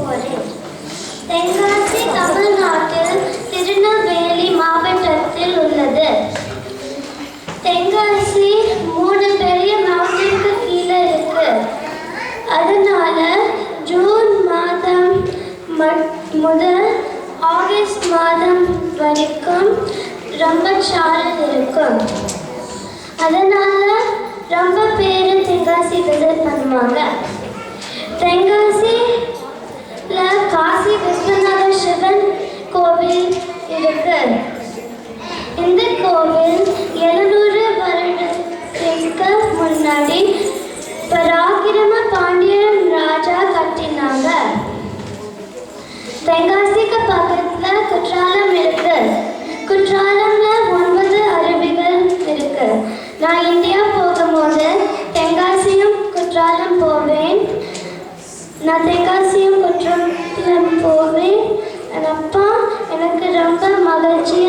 போனேன் தென்காசி தமிழ்நாட்டில் திருநெல்வேலி மாவட்டத்தில் உள்ளது. தென்காசி மூணு பெரிய மவுண்டனுக்கு கீழே இருக்கு. அதனால ஜூன் மாதம் முதல் ஆகஸ்ட் மாதம் வரைக்கும் ரொம்ப சாரல் இருக்கும். அதனால ரொம்ப பேர் தென்காசி விசிட் பண்ணுவாங்க. தென்காசி நான் தென்காசியும் குற்றம் போவேன் என் அப்பா எனக்கு ரொம்ப மகிழ்ச்சி.